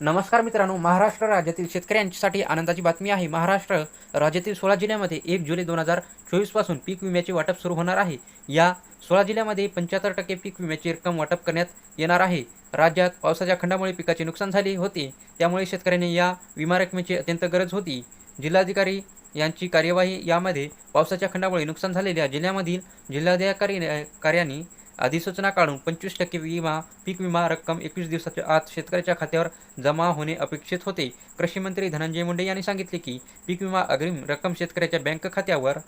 नमस्कार मित्रांनो महाराष्ट्र राज्यातील शेतकऱ्यांसाठी आनंदाची बातमी आहे. महाराष्ट्र राज्यातील सोळा जिल्ह्यामध्ये एक जुलै दोन हजार चोवीसपासून पीक विम्याचे वाटप सुरू होणार आहे. या सोळा जिल्ह्यामध्ये पंच्याहत्तर टक्के पीक विम्याची रक्कम वाटप करण्यात येणार आहे. राज्यात पावसाच्या खंडामुळे पिकाचे नुकसान झाले होते. त्यामुळे शेतकऱ्यांनी या विमा रकमेची अत्यंत गरज होती. जिल्हाधिकारी यांची कार्यवाही यामध्ये पावसाच्या खंडामुळे नुकसान झालेल्या जिल्ह्यामधील जिल्हाधिकारी कार्याने अधिसूचना काढून पंचवीस टक्के विमा पीक विमा रक्कम एकवीस दिवसाच्या आत शेतकऱ्याच्या खात्यावर जमा होणे अपेक्षित होते. कृषी मंत्री धनंजय मुंडे यांनी सांगितले की पीक विमा अग्रिम रक्कम शेतकऱ्याच्या बँक खात्यावर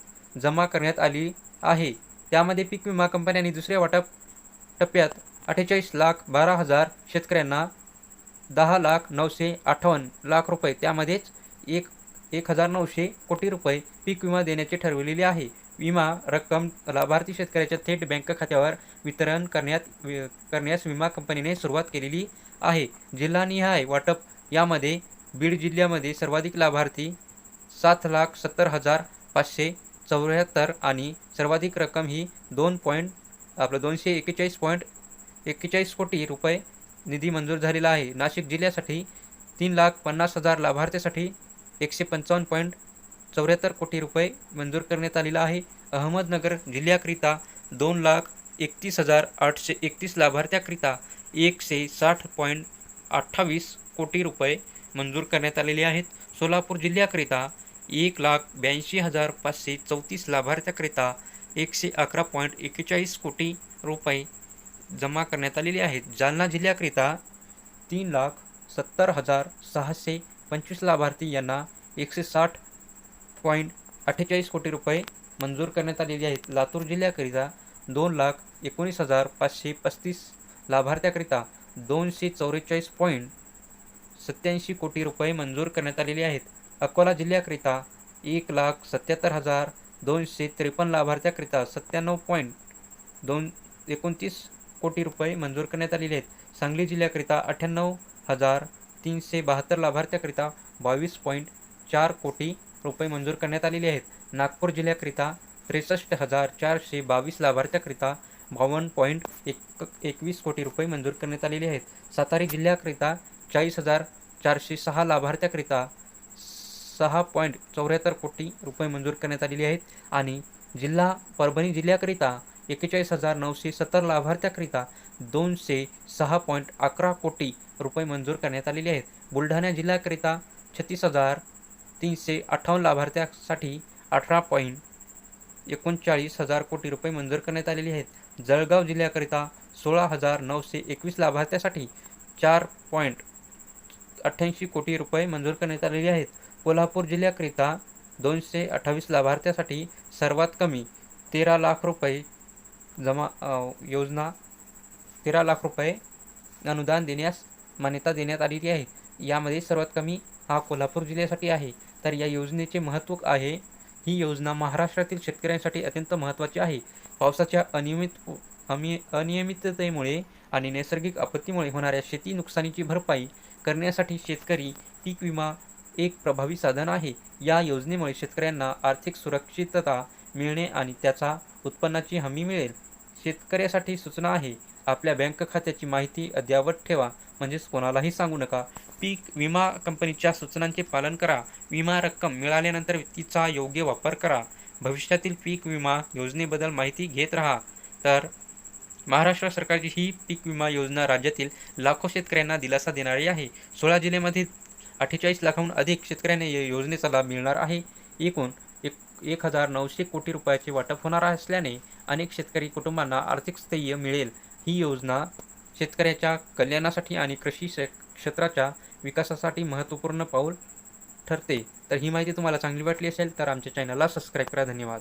जमा करण्यात आली आहे. त्यामध्ये पीक विमा कंपन्यांनी दुसऱ्या वाटप टप्प्यात अठ्ठेचाळीस लाख बारा हजार शेतकऱ्यांना दहा लाख नऊशे अठ्ठावन्न लाख रुपये त्यामध्येच एक एक हजार नऊशे कोटी रुपये पीक विमा देण्याचे ठरविलेले आहे. विमा रक्कम लाभार्थी शेतकऱ्याच्या थेट बँक खात्यावर वितरण करण्यात करण्यास विमा कंपनीने सुरुवात केलेली आहे. जिल्हानिहाय वाटप यामध्ये बीड जिल्ह्यामध्ये सर्वाधिक लाभार्थी सात लाख सत्तर हजार पाचशे चौऱ्याहत्तर आणि सर्वाधिक रक्कम ही दोन पॉईंट आपलं दोनशे एक्केचाळीस पॉईंट एक्केचाळीस कोटी रुपये निधी मंजूर झालेला आहे. नाशिक जिल्ह्यासाठी तीन लाख पन्नास हजार लाभार्थ्यासाठी एकशे पंचावन्न पॉईंट चौऱ्याहत्तर कोटी रुपये मंजूर करण्यात आलेला आहे. अहमदनगर जिल्ह्याकरिता दोन लाख एकतीस हजार आठशे एकतीस लाभार्थ्याकरिता एकशे साठ पॉईंट अठ्ठावीस कोटी रुपये मंजूर करण्यात आलेले आहेत. सोलापूर जिल्ह्याकरिता एक लाख ब्याऐंशी हजार पाचशे चौतीस लाभार्थ्याकरिता एकशे अकरा पॉईंट एक्केचाळीस कोटी रुपये जमा करण्यात आलेले आहेत. जालना जिल्ह्याकरिता तीन लाख सत्तर हजार सहाशे पंचवीस लाभार्थी यांना एकशे साठ पॉईंट अठ्ठेचाळीस कोटी रुपये मंजूर करण्यात आलेले आहेत. लातूर जिल्ह्याकरिता दोन लाख एकोणीस हजार पाचशे पस्तीस लाभार्थ्याकरिता दोनशे चौवेचाळीस पॉईंट सत्याऐंशी कोटी रुपये मंजूर करण्यात आलेले आहेत. अकोला जिल्ह्याकरिता एक लाख सत्याहत्तर हजार दोनशे त्रेपन्न लाभार्थ्याकरिता सत्त्याण्णव पॉईंट दोन एकोणतीस कोटी रुपये मंजूर करण्यात आलेले आहेत. सांगली जिल्ह्याकरिता अठ्ठ्याण्णव हजार तीनशे बहात्तर लाभार्थ्याकरिता बावीस पॉईंट चार कोटी रुपये मंजूर करण्यात आलेले आहेत. नागपूर जिल्ह्याकरिता त्रेसष्ट हजार चारशे बावीस लाभार्थ्याकरिता बावन्न पॉईंट एक एकवीस कोटी रुपये मंजूर करण्यात आलेले आहेत. सातारा जिल्ह्याकरिता चाळीस हजार चारशे सहा लाभार्थ्याकरिता सहा पॉईंट चौऱ्याहत्तर कोटी रुपये मंजूर करण्यात आलेले आहेत. आणि जिल्हा परभणी जिल्ह्याकरिता एक्केचाळीस हजार नऊशे सत्तर लाभार्थ्याकरिता दोनशे सहा पॉईंट अकरा कोटी रुपये मंजूर करण्यात आलेले आहेत. बुलढाणा जिल्ह्याकरिता छत्तीस हजार तीनशे अठ्ठावन्न लाभार्थ्यासाठी अठरा पॉईंट एकोणचाळीस हजार कोटी रुपये मंजूर करण्यात आलेले आहेत. जळगाव जिल्ह्याकरिता सोळा हजार नऊशे एकवीस लाभार्थ्यासाठी चार पॉईंट अठ्ठ्याऐंशी कोटी रुपये मंजूर करण्यात आलेले आहेत. कोल्हापूर जिल्ह्याकरिता दोनशे अठ्ठावीस लाभार्थ्यासाठी सर्वात कमी तेरा लाख रुपये जमा योजना तेरा लाख रुपये अनुदान देण्यास मान्यता देण्यात आलेली आहे. यामध्ये सर्वात कमी हा कोल्हापूर जिल्ह्यासाठी आहे. तर या योजनेचे महत्त्व आहे. ही योजना महाराष्ट्रातील शेतकऱ्यांसाठी अत्यंत महत्त्वाची आहे. पावसाच्या अनियमित अमि अनियमिततेमुळे आणि नैसर्गिक आपत्तीमुळे होणाऱ्या शेती नुकसानीची भरपाई करण्यासाठी शेतकरी पीक विमा एक प्रभावी साधन आहे. या योजनेमुळे शेतकऱ्यांना आर्थिक सुरक्षितता मिळणे आणि त्याचा उत्पन्नाची हमी मिळेल. शेतकऱ्यासाठी सूचना आहे. आपल्या बँक खात्याची माहिती अद्ययावत ठेवा. म्हणजेच कोणालाही सांगू नका. पीक विमा कंपनीच्या सूचनांचे पालन करा. विमा रक्कम मिळाल्यानंतर तिचा योग्य वापर करा. भविष्यातील पीक विमा योजनेबद्दल माहिती घेत राहा. तर महाराष्ट्र सरकारची ही पीक विमा योजना राज्यातील लाखो शेतकऱ्यांना दिलासा देणारी आहे. सोळा जिल्ह्यामध्ये अठ्ठेचाळीस लाखाहून अधिक शेतकऱ्यांना या योजनेचा लाभ मिळणार आहे. एकूण एक एक हजार नऊशे कोटी रुपयाचे वाटप होणार असल्याने अनेक शेतकरी कुटुंबांना आर्थिक स्थैर्य मिळेल. ही योजना शेतकऱ्याच्या कल्याणासाठी आणि कृषी क्षेत्राच्या विकासासाठी महत्त्वपूर्ण पाऊल ठरते. तर ही माहिती तुम्हाला चांगली वाटली असेल तर आमच्या चॅनलला सबस्क्राईब करा. धन्यवाद.